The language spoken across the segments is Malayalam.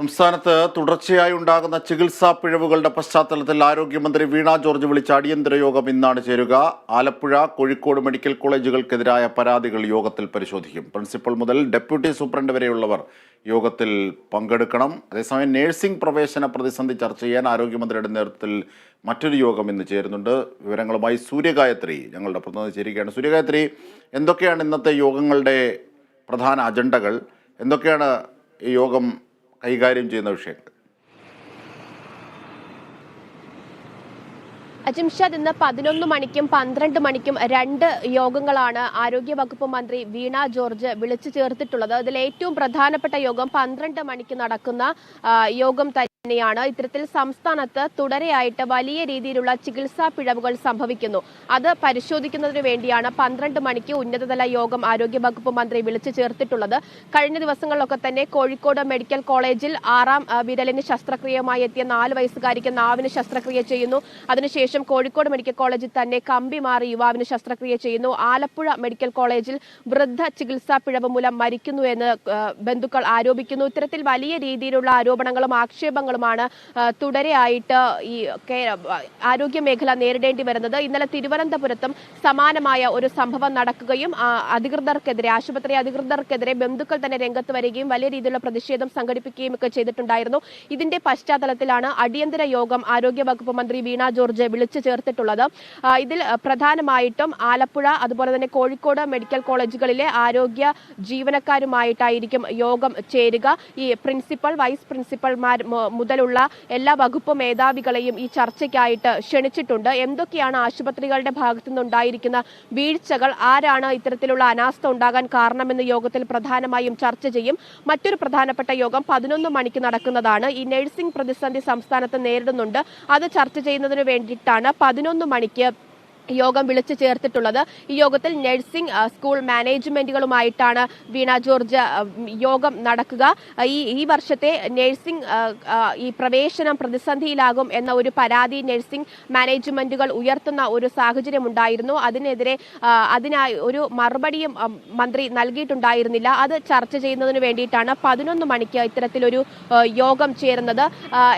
സംസ്ഥാനത്ത് തുടർച്ചയായി ഉണ്ടാകുന്ന ചികിത്സാ പിഴവുകളുടെ പശ്ചാത്തലത്തിൽ ആരോഗ്യമന്ത്രി വീണ ജോർജ് വിളിച്ച അടിയന്തര യോഗം ഇന്നാണ് ചേരുക. ആലപ്പുഴ കോഴിക്കോട് മെഡിക്കൽ കോളേജുകൾക്കെതിരായ പരാതികൾ യോഗത്തിൽ പരിശോധിക്കും. പ്രിൻസിപ്പൽ മുതൽ ഡെപ്യൂട്ടി സൂപ്രണ്ട് വരെയുള്ളവർ യോഗത്തിൽ പങ്കെടുക്കണം. അതേസമയം നഴ്സിംഗ് പ്രവേശന പ്രതിസന്ധി ചർച്ച ചെയ്യാൻ ആരോഗ്യമന്ത്രിയുടെ നേതൃത്വത്തിൽ മറ്റൊരു യോഗം ഇന്ന് ചേരുന്നുണ്ട്. വിവരങ്ങളുമായി സൂര്യഗായത്രി ഞങ്ങളുടെ പ്രതിനിധി ചേരുകയാണ്. സൂര്യഗായത്രി എന്തൊക്കെയാണ് ഇന്നത്തെ യോഗങ്ങളുടെ പ്രധാന അജണ്ടകൾ? എന്തൊക്കെയാണ് ഈ യോഗം കൈകാര്യം ചെയ്യുന്ന വിഷയങ്ങൾ. അജിംഷാദ് ഇന്ന് പതിനൊന്ന് മണിക്കും പന്ത്രണ്ട് മണിക്കും രണ്ട് യോഗങ്ങളാണ് ആരോഗ്യ വകുപ്പ് മന്ത്രി വീണ ജോർജ് വിളിച്ചു ചേർത്തിട്ടുള്ളത്. അതിൽ ഏറ്റവും പ്രധാനപ്പെട്ട യോഗം പന്ത്രണ്ട് മണിക്ക് നടക്കുന്ന യോഗം യോഗം തന്നെയാണ് ഇത്തരത്തിൽ സംസ്ഥാനത്ത് തുടരെയായിട്ട് വലിയ രീതിയിലുള്ള ചികിത്സാ പിഴവുകൾ സംഭവിക്കുന്നു. അത് പരിശോധിക്കുന്നതിന് വേണ്ടിയാണ് പന്ത്രണ്ട് മണിക്ക് ഉന്നതതല യോഗം ആരോഗ്യ വകുപ്പ് മന്ത്രി വിളിച്ചു ചേർത്തിട്ടുള്ളത്. കഴിഞ്ഞ ദിവസങ്ങളിലൊക്കെ തന്നെ കോഴിക്കോട് മെഡിക്കൽ കോളേജിൽ ആറാം വിരലിന് ശസ്ത്രക്രിയയുമായി എത്തിയ നാല് വയസ്സുകാരിക്ക് നാവിന് ശസ്ത്രക്രിയ ചെയ്യുന്നു. അതിനുശേഷം കോഴിക്കോട് മെഡിക്കൽ കോളേജിൽ തന്നെ കമ്പി മാറി യുവാവിന് ശസ്ത്രക്രിയ ചെയ്യുന്നു. ആലപ്പുഴ മെഡിക്കൽ കോളേജിൽ വൃദ്ധ ചികിത്സാ പിഴവ് മൂലം മരിക്കുന്നു എന്ന് ബന്ധുക്കൾ ആരോപിക്കുന്നു. ഇത്തരത്തിൽ വലിയ രീതിയിലുള്ള ആരോപണങ്ങളും ആക്ഷേപങ്ങളുമാണ് ആ, തുടരെയായിട്ട് ഈ ആരോഗ്യ മേഖല നേരിടേണ്ടി വരുന്നത്. ഇന്നലെ തിരുവനന്തപുരത്തും സമാനമായ ഒരു സംഭവം നടക്കുകയും അധികൃതർക്കെതിരെ ആശുപത്രി അധികൃതർക്കെതിരെ ബന്ധുക്കൾ തന്നെ രംഗത്ത് വരികയും വലിയ രീതിയിലുള്ള പ്രതിഷേധം സംഘടിപ്പിക്കുകയും ഒക്കെ ചെയ്തിട്ടുണ്ടായിരുന്നു. ഇതിന്റെ പശ്ചാത്തലത്തിലാണ് അടിയന്തര യോഗം ആരോഗ്യ വകുപ്പ് മന്ത്രി വീണ ജോർജ് വിളിച്ചു ചേർത്തിട്ടുള്ളത്. ഇതിൽ പ്രധാനമായിട്ടും ആലപ്പുഴ അതുപോലെ തന്നെ കോഴിക്കോട് മെഡിക്കൽ കോളേജുകളിലെ ആരോഗ്യ ജീവനക്കാരുമായിട്ടായിരിക്കും യോഗം ചേരുക. ഈ പ്രിൻസിപ്പൽ വൈസ് പ്രിൻസിപ്പൽമാർ മുതലുള്ള എല്ലാ വകുപ്പ് മേധാവികളെയും ഈ ചർച്ചയ്ക്കായിട്ട് ക്ഷണിച്ചിട്ടുണ്ട്. എന്തൊക്കെയാണ് ആശുപത്രികളുടെ ഭാഗത്തു നിന്നുണ്ടായിരിക്കുന്ന വീഴ്ചകൾ? ആരാണ് ഇത്തരത്തിലുള്ള അനാസ്ഥ ഉണ്ടാകാൻ കാരണമെന്ന് യോഗത്തിൽ പ്രധാനമായും ചർച്ച ചെയ്യും. മറ്റൊരു പ്രധാനപ്പെട്ട യോഗം പതിനൊന്ന് മണിക്ക് നടക്കുന്നതാണ്. ഈ നഴ്സിംഗ് പ്രതിസന്ധി സംസ്ഥാനത്ത് നേരിടുന്നുണ്ട്. അത് ചർച്ച ചെയ്യുന്നതിന് വേണ്ടിയിട്ടാണ് പതിനൊന്ന് മണിക്ക് യോഗം വിളിച്ചു ചേർത്തിട്ടുള്ളത്. ഈ യോഗത്തിൽ നഴ്സിംഗ് സ്കൂൾ മാനേജ്മെന്റുകളുമായിട്ടാണ് വീണ ജോർജ് യോഗം നടക്കുക. ഈ ഈ വർഷത്തെ നഴ്സിംഗ് ഈ പ്രവേശനം പ്രതിസന്ധിയിലാകും എന്ന ഒരു പരാതി നഴ്സിംഗ് മാനേജ്മെന്റുകൾ ഉയർത്തുന്ന ഒരു സാഹചര്യം ഉണ്ടായിരുന്നു അതിനെതിരെ അതിനായി ഒരു മറുപടിയും മന്ത്രി നൽകിയിട്ടുണ്ടായിരുന്നില്ല. അത് ചർച്ച ചെയ്യുന്നതിന് വേണ്ടിയിട്ടാണ് പതിനൊന്ന് മണിക്ക് ഇത്തരത്തിലൊരു യോഗം ചേരുന്നത്.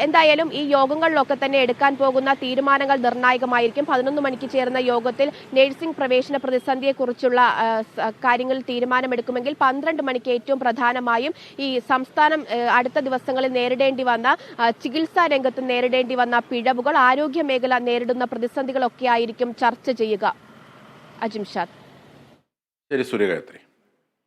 എന്തായാലും ഈ യോഗങ്ങളിലൊക്കെ തന്നെ എടുക്കാൻ പോകുന്ന തീരുമാനങ്ങൾ നിർണായകമായിരിക്കും. പതിനൊന്ന് മണിക്ക് ചേർന്ന യോഗത്തിൽ നഴ്സിംഗ് പ്രവേശന പ്രതിസന്ധിയെക്കുറിച്ചുള്ള കാര്യങ്ങളിൽ തീരുമാനമെടുക്കുമെങ്കിൽ പന്ത്രണ്ട് മണിക്ക് ഏറ്റവും പ്രധാനമായും ഈ സംസ്ഥാനം അടുത്ത ദിവസങ്ങളിൽ നേരിടേണ്ടി വന്ന ചികിത്സാ രംഗത്ത് നേരിടേണ്ടി വന്ന പിഴവുകൾ ആരോഗ്യ മേഖല നേരിടുന്ന പ്രതിസന്ധികളൊക്കെ ആയിരിക്കും ചർച്ച ചെയ്യുക. അജിംഷാദ് ശരി സൂര്യഗായത്രി